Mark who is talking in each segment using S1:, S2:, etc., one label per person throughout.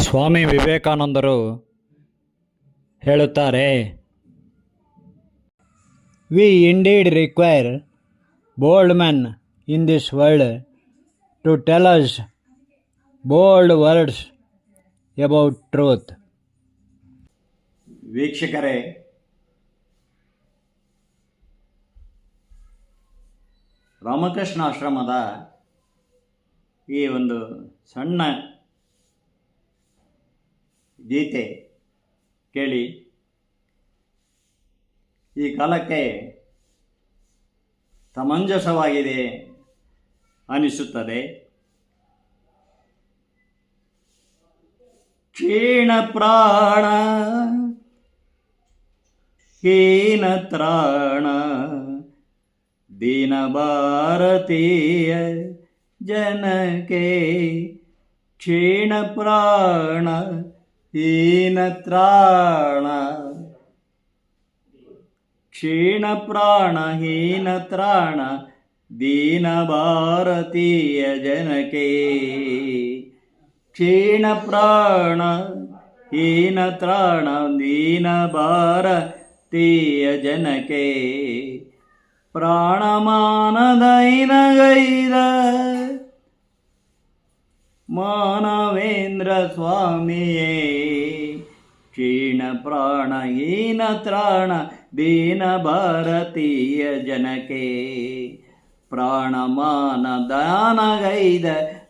S1: ಸ್ವಾಮಿ ವಿವೇಕಾನಂದರು ಹೇಳುತ್ತಾರೆ we indeed require bold men in this world to tell us bold words about truth ವೀಕ್ಷಕರೇ ರಾಮಕೃಷ್ಣ ಆಶ್ರಮದ ಈ ಒಂದು ಸಣ್ಣ ಗೀತೆ ಕೇಳಿ ಈ ಕಾಲಕ್ಕೆ ಸಮಂಜಸವಾಗಿದೆ ಅನಿಸುತ್ತದೆ. ಕ್ಷೀಣ ಪ್ರಾಣ, ಹೀನ ತ್ರಾಣ. दीनभारतीय जनके क्षीणप्राण क्षीणप्राणहीनत्राण क्षीणप्राणहीनत्राण दीनबारतीयजनके क्षीणप्राण हीनत्राण दीनबारतीयजनके ಪ್ರಾಣಮಾನದೈನಗೈದ ಮಾನವೇಂದ್ರ ಸ್ವಾಮಿಯೇ, ಕ್ಷೀಣ ಪ್ರಾಣ, ಹೀನ ತ್ರಾಣ, ದೀನ ಭಾರತೀಯ ಜನಕ್ಕೆ ಪ್ರಾಣಮಾನ ದಾನಗೈದ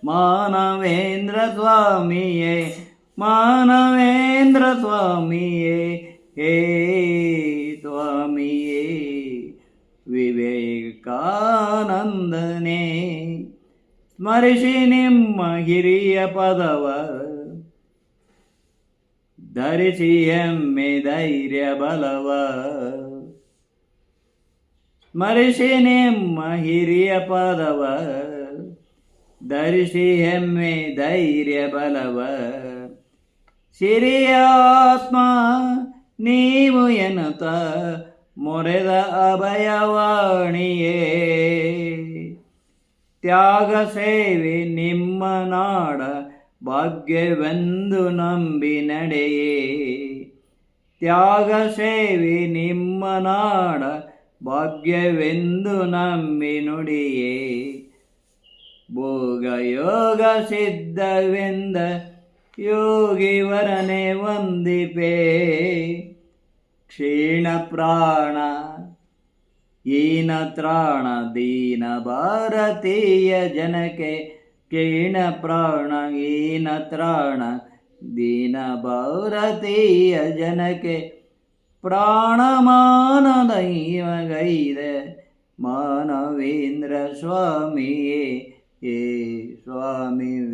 S1: ಮಾನವೇಂದ್ರ ಸ್ವಾಮಿಯೇ ಮಾನವೇಂದ್ರ ಸ್ವಾಮಿಯೇ, ಹೇ ಸ್ಮರಿಸಿ ನಿಮ್ಮ ಹಿರಿಯ ಪದವ. ಧರಿಸಿ ಎಮ್ಮೆ ಧೈರ್ಯ ಬಲವ. ಸ್ಮರಿಸಿ ನಿಮ್ಮ ಹಿರಿಯ ಪದವ. ಧರಿಸಿ ಹೆಮ್ಮೆ ಧೈರ್ಯ ಬಲವ. ಸಿರಿಯಾತ್ಮ ನೀವು ಎನ್ನುತ್ತ ಮೊರೆದ ಅಭಯವಾಣಿಯೇ. ತ್ಯಾಗ ಸೇವೆ ನಿಮ್ಮ ನಾಡ ಭಾಗ್ಯವೆಂದು ನಂಬಿ ನಡೆಯೇ. ತ್ಯಾಗ ಸೇವೆ ನಿಮ್ಮ ನಾಡ ಭಾಗ್ಯವೆಂದು ನಂಬಿ ನುಡಿಯೇ. ಭೋಗ ಯೋಗ ಸಿದ್ಧವೆಂದ ಯೋಗಿವರನೆ ವಂದಿಪೇ. ಕ್ಷೀಣ ಪ್ರಾಣ येन त्राण दीनभारतीयजनके केन प्राणयेन त्राण दीनभारतीयजनके प्राणमाननैव गैर मानवेन्द्रस्वामीये ये स्वामीविवेकानन्दने